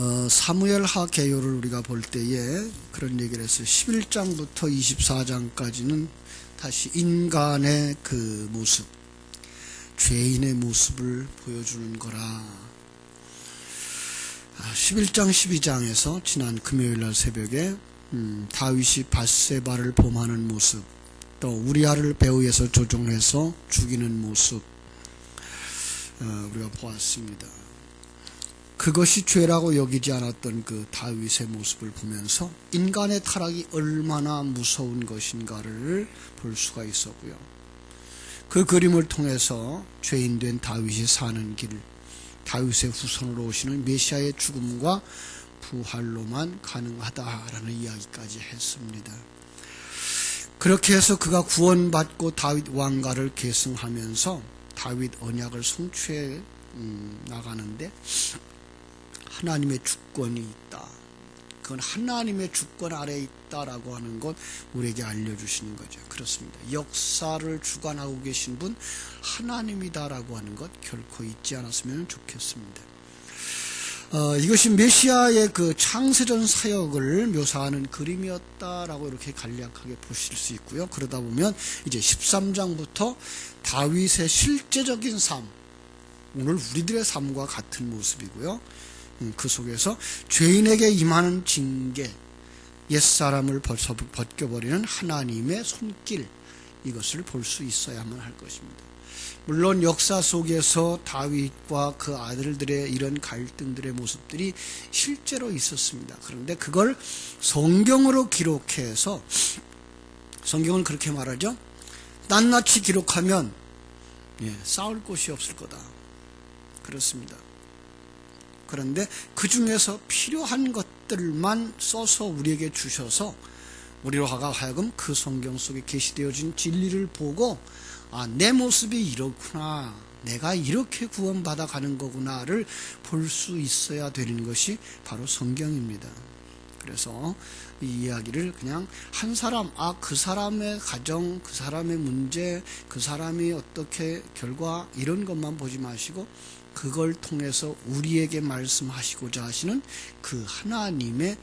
어, 사무엘하 개요를 우리가 볼 때에 그런 얘기를 했어요. 11장부터 24장까지는 다시 인간의 그 모습, 죄인의 모습을 보여주는 거라. 11장, 12장에서 지난 금요일 날 새벽에 음, 다윗이 바세바를 범하는 모습, 또 우리아를 배후에서 조종해서 죽이는 모습 어, 우리가 보았습니다. 그것이 죄라고 여기지 않았던 그 다윗의 모습을 보면서 인간의 타락이 얼마나 무서운 것인가를 볼 수가 있었고요. 그 그림을 통해서 죄인 된 다윗이 사는 길, 다윗의 후손으로 오시는 메시아의 죽음과 부활로만 가능하다라는 이야기까지 했습니다. 그렇게 해서 그가 구원받고 다윗 왕가를 계승하면서 다윗 언약을 성취해 음, 나가는데 하나님의 주권이 있다. 그건 하나님의 주권 아래에 있다라고 하는 것 우리에게 알려주시는 거죠. 그렇습니다. 역사를 주관하고 계신 분 하나님이다라고 하는 것 결코 잊지 않았으면 좋겠습니다. 어, 이것이 메시아의 그 창세전 사역을 묘사하는 그림이었다라고 이렇게 간략하게 보실 수 있고요. 그러다 보면 이제 13장부터 다윗의 실제적인 삶, 오늘 우리들의 삶과 같은 모습이고요. 음, 그 속에서 죄인에게 임하는 징계, 옛사람을 벗겨버리는 하나님의 손길, 이것을 볼 수 있어야만 할 것입니다. 물론 역사 속에서 다윗과 그 아들들의 이런 갈등들의 모습들이 실제로 있었습니다. 그런데 그걸 성경으로 기록해서 성경은 그렇게 말하죠. 낱낱이 기록하면 예, 싸울 곳이 없을 거다. 그렇습니다. 그런데 그 중에서 필요한 것들만 써서 우리에게 주셔서 우리로 하여금 그 성경 속에 계시되어진 진리를 보고 아, 내 모습이 이렇구나. 내가 이렇게 구원받아 가는 거구나를 볼 수 있어야 되는 것이 바로 성경입니다. 그래서 이 이야기를 그냥 한 사람, 아, 그 사람의 가정, 그 사람의 문제, 그 사람이 어떻게 결과 이런 것만 보지 마시고 그걸 통해서 우리에게 말씀하시고자 하시는 그 하나님의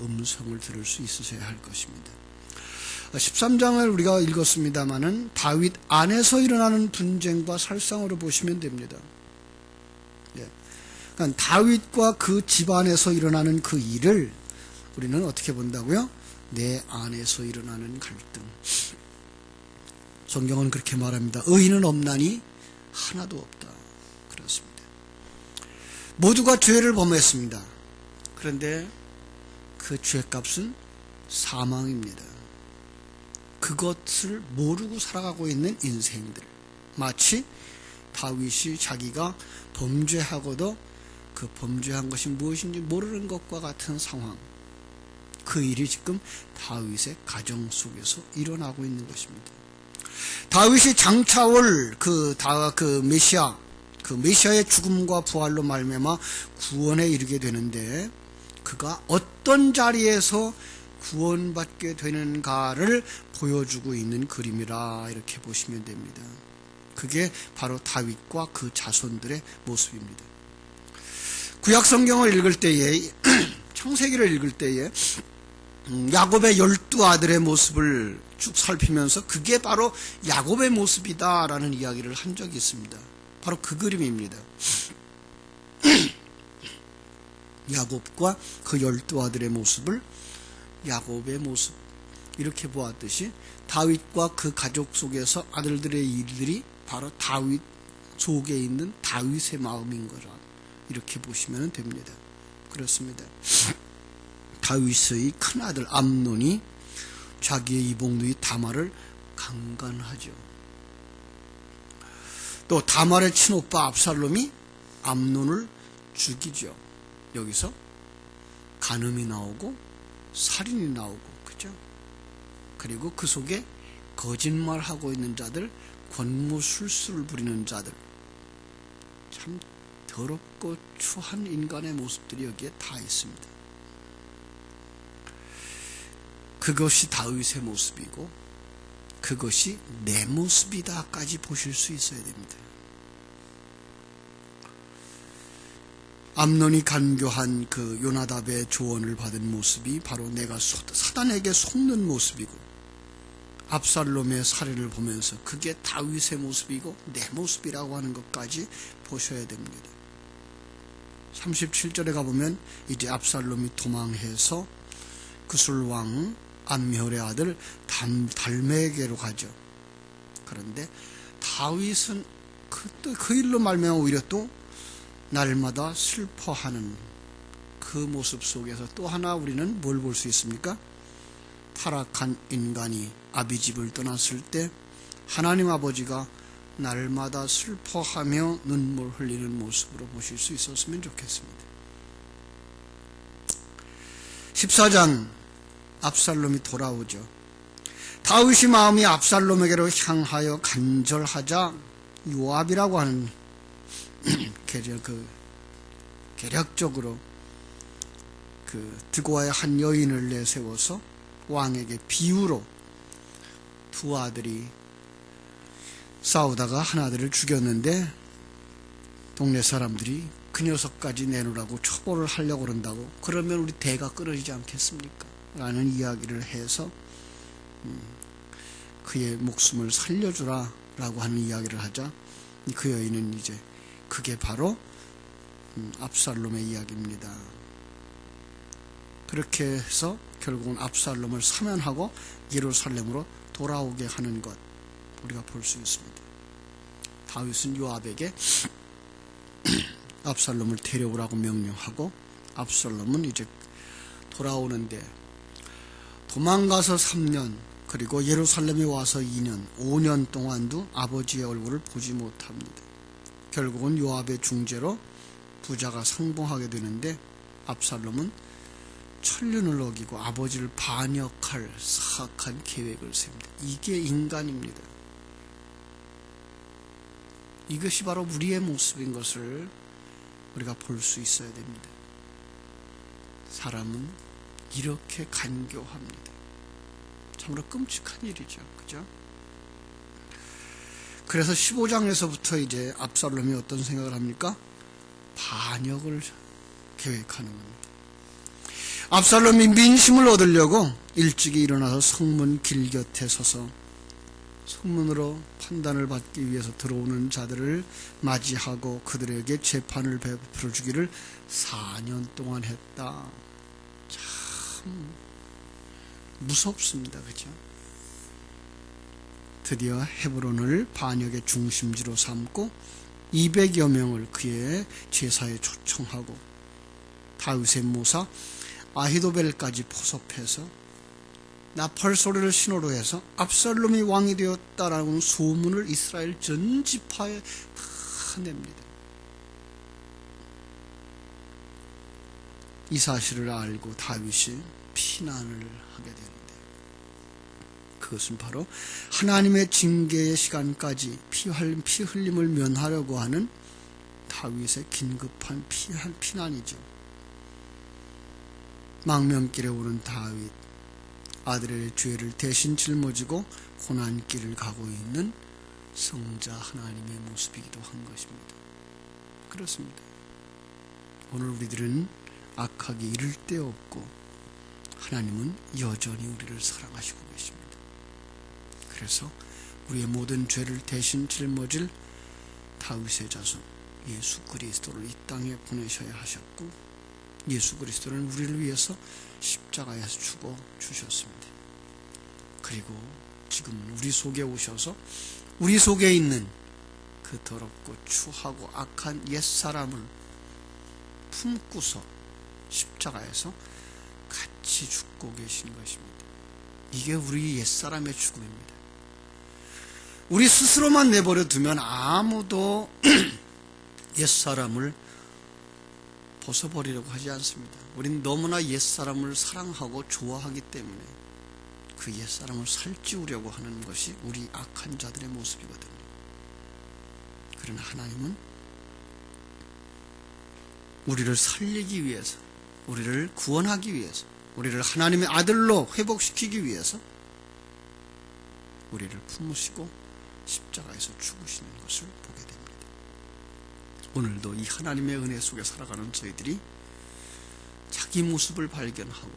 음성을 들을 수 있으셔야 할 것입니다. 13장을 우리가 읽었습니다마는 다윗 안에서 일어나는 분쟁과 살상으로 보시면 됩니다. 예. 그러니까 다윗과 그 집안에서 일어나는 그 일을 우리는 어떻게 본다고요? 내 안에서 일어나는 갈등. 성경은 그렇게 말합니다. 의인은 없나니 하나도 없다. 그렇습니다. 모두가 죄를 범했습니다. 그런데 그 죄값은 사망입니다. 그것을 모르고 살아가고 있는 인생들. 마치 다윗이 자기가 범죄하고도 그 범죄한 것이 무엇인지 모르는 것과 같은 상황. 그 일이 지금 다윗의 가정 속에서 일어나고 있는 것입니다. 다윗이 장차올 그, 다, 그 메시아, 그 메시아의 죽음과 부활로 말미암아 구원에 이르게 되는데 그가 어떤 자리에서 구원받게 되는가를 보여주고 있는 그림이라 이렇게 보시면 됩니다. 그게 바로 다윗과 그 자손들의 모습입니다. 구약 성경을 읽을 때에 창세기를 읽을 때에 음, 야곱의 열두 아들의 모습을 쭉 살피면서 그게 바로 야곱의 모습이다라는 이야기를 한 적이 있습니다. 바로 그 그림입니다. 야곱과 그 열두 아들의 모습을 야곱의 모습 이렇게 보았듯이 다윗과 그 가족 속에서 아들들의 일들이 바로 다윗 속에 있는 다윗의 마음인 거라 이렇게 보시면 됩니다. 그렇습니다. 다윗의 큰 아들 암논이 자기의 이복누이 다말을 강간하죠. 또 다말의 친오빠 압살롬이 암논을 죽이죠. 여기서 간음이 나오고 살인이 나오고 그죠? 그리고 그 속에 거짓말하고 있는 자들, 권무술수를 부리는 자들 참 더럽고 추한 인간의 모습들이 여기에 다 있습니다. 그것이 다윗의 모습이고 그것이 내 모습이다까지 보실 수 있어야 됩니다. 암론이 간교한 그 요나답의 조언을 받은 모습이 바로 내가 소- 사단에게 속는 모습이고 압살롬의 사례를 보면서 그게 다윗의 모습이고 내 모습이라고 하는 것까지 보셔야 됩니다. 37절에 가보면 이제 압살롬이 도망해서 그술왕 암미홀의 아들 담, 달메에게로 가죠. 그런데 다윗은 그, 또그 일로 말미암아 오히려 또 날마다 슬퍼하는 그 모습 속에서 또 하나 우리는 뭘 볼 수 있습니까? 타락한 인간이 아비 집을 떠났을 때 하나님 아버지가 날마다 슬퍼하며 눈물 흘리는 모습으로 보실 수 있었으면 좋겠습니다. 14장 압살롬이 돌아오죠. 다윗이 마음이 압살롬에게로 향하여 간절하자 요압이라고 하는 계략 그 계략적으로 그 드고아의 한 여인을 내세워서 왕에게 비유로 두 아들이 싸우다가 한 아들을 죽였는데 동네 사람들이 그 녀석까지 내놓으라고 처벌을 하려고 그런다고 그러면 우리 대가 끊어지지 않겠습니까? 라는 이야기를 해서 음, 그의 목숨을 살려주라 라고 하는 이야기를 하자 그 여인은 이제 그게 바로 음, 압살롬의 이야기입니다. 그렇게 해서 결국은 압살롬을 사면하고 예루살렘으로 돌아오게 하는 것 우리가 볼 수 있습니다. 다윗은 요압에게 압살롬을 데려오라고 명령하고 압살롬은 이제 돌아오는데 도망가서 3년 그리고 예루살렘에 와서 2년 5년 동안도 아버지의 얼굴을 보지 못합니다. 결국은 요압의 중재로 부자가 상봉하게 되는데 압살롬은 천륜을 어기고 아버지를 반역할 사악한 계획을 세웁니다. 이게 인간입니다. 이것이 바로 우리의 모습인 것을 우리가 볼 수 있어야 됩니다. 사람은 이렇게 간교합니다. 참으로 끔찍한 일이죠. 그죠? 그래서 15장에서부터 이제 압살롬이 어떤 생각을 합니까? 반역을 계획하는 겁니다. 압살롬이 민심을 얻으려고 일찍이 일어나서 성문 길 곁에 서서 성문으로 판단을 받기 위해서 들어오는 자들을 맞이하고 그들에게 재판을 베풀어 주기를 4년 동안 했다. 참 무섭습니다. 그죠? 드디어 헤브론을 반역의 중심지로 삼고 200여 명을 그의 제사에 초청하고 다윗의 모사 아히도벨까지 포섭해서 나팔 소리를 신호로 해서 압살롬이 왕이 되었다라는 소문을 이스라엘 전 지파에 다 냅니다. 이 사실을 알고 다윗이 피난을 하게 되는데 그것은 바로 하나님의 징계의 시간까지 피, 피 흘림을 면하려고 하는 다윗의 긴급한 피난이죠. 망명길에 오른 다윗 아들의 죄를 대신 짊어지고 고난길을 가고 있는 성자 하나님의 모습이기도 한 것입니다. 그렇습니다. 오늘 우리들은 악하기 이를 데 없고 하나님은 여전히 우리를 사랑하시고 계십니다. 그래서 우리의 모든 죄를 대신 짊어질 다윗의 자손 예수 그리스도를 이 땅에 보내셔야 하셨고 예수 그리스도는 우리를 위해서 십자가에서 죽어 주셨습니다. 그리고 지금 우리 속에 오셔서 우리 속에 있는 그 더럽고 추하고 악한 옛사람을 품고서 십자가에서 같이 죽고 계신 것입니다. 이게 우리 옛사람의 죽음입니다. 우리 스스로만 내버려 두면 아무도 옛사람을 벗어버리려고 하지 않습니다. 우린 너무나 옛사람을 사랑하고 좋아하기 때문에 그 옛사람을 살찌우려고 하는 것이 우리 악한 자들의 모습이거든요. 그러나 하나님은 우리를 살리기 위해서, 우리를 구원하기 위해서, 우리를 하나님의 아들로 회복시키기 위해서 우리를 품으시고 십자가에서 죽으시는 것을 보게 됩니다. 오늘도 이 하나님의 은혜 속에 살아가는 저희들이 자기 모습을 발견하고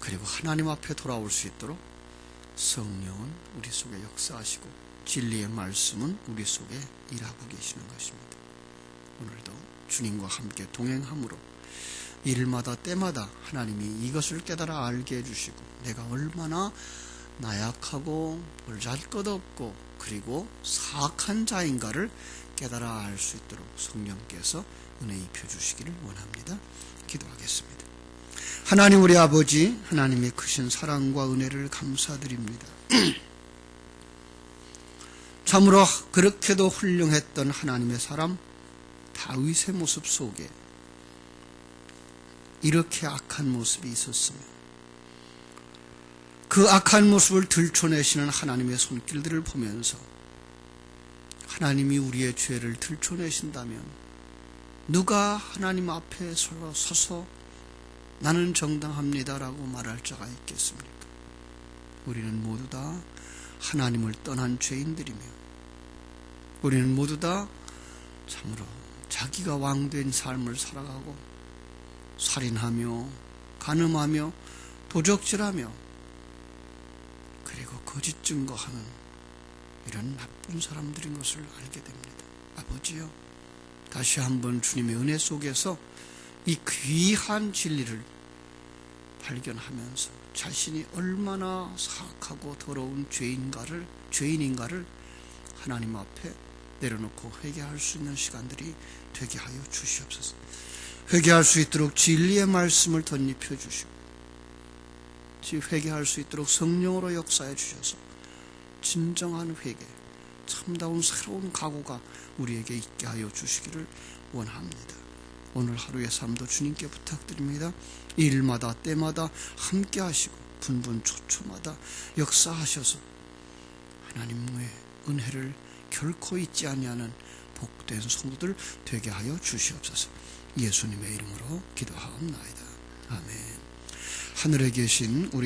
그리고 하나님 앞에 돌아올 수 있도록 성령은 우리 속에 역사하시고 진리의 말씀은 우리 속에 일하고 계시는 것입니다. 오늘도 주님과 함께 동행함으로 일마다 때마다 하나님이 이것을 깨달아 알게 해주시고 내가 얼마나 나약하고 볼잘것없고 그리고 사악한 자인가를 깨달아 알 수 있도록 성령께서 은혜 입혀 주시기를 원합니다. 기도하겠습니다. 하나님 우리 아버지 하나님의 크신 사랑과 은혜를 감사드립니다. 참으로 그렇게도 훌륭했던 하나님의 사람 다윗의 모습 속에 이렇게 악한 모습이 있었으며 그 악한 모습을 들춰내시는 하나님의 손길들을 보면서 하나님이 우리의 죄를 들춰내신다면 누가 하나님 앞에 서서 나는 정당합니다라고 말할 자가 있겠습니까? 우리는 모두 다 하나님을 떠난 죄인들이며 우리는 모두 다 참으로 자기가 왕된 삶을 살아가고 살인하며 간음하며 도적질하며 그리고 거짓 증거하는 이런 나쁜 사람들인 것을 알게 됩니다. 아버지요, 다시 한번 주님의 은혜 속에서 이 귀한 진리를 발견하면서 자신이 얼마나 사악하고 더러운 죄인가를 죄인인가를 하나님 앞에 내려놓고 회개할 수 있는 시간들이 되게 하여 주시옵소서. 회개할 수 있도록 진리의 말씀을 덧입혀 주시고 회개할 수 있도록 성령으로 역사해 주셔서 진정한 회개, 참다운 새로운 각오가 우리에게 있게 하여 주시기를 원합니다. 오늘 하루의 삶도 주님께 부탁드립니다. 일마다 때마다 함께 하시고 분분초초마다 역사하셔서 하나님의 은혜를 결코 잊지 아니하는 복된 성도들 되게 하여 주시옵소서. 예수님의 이름으로 기도하옵나이다. 아멘. 하늘에 계신 우리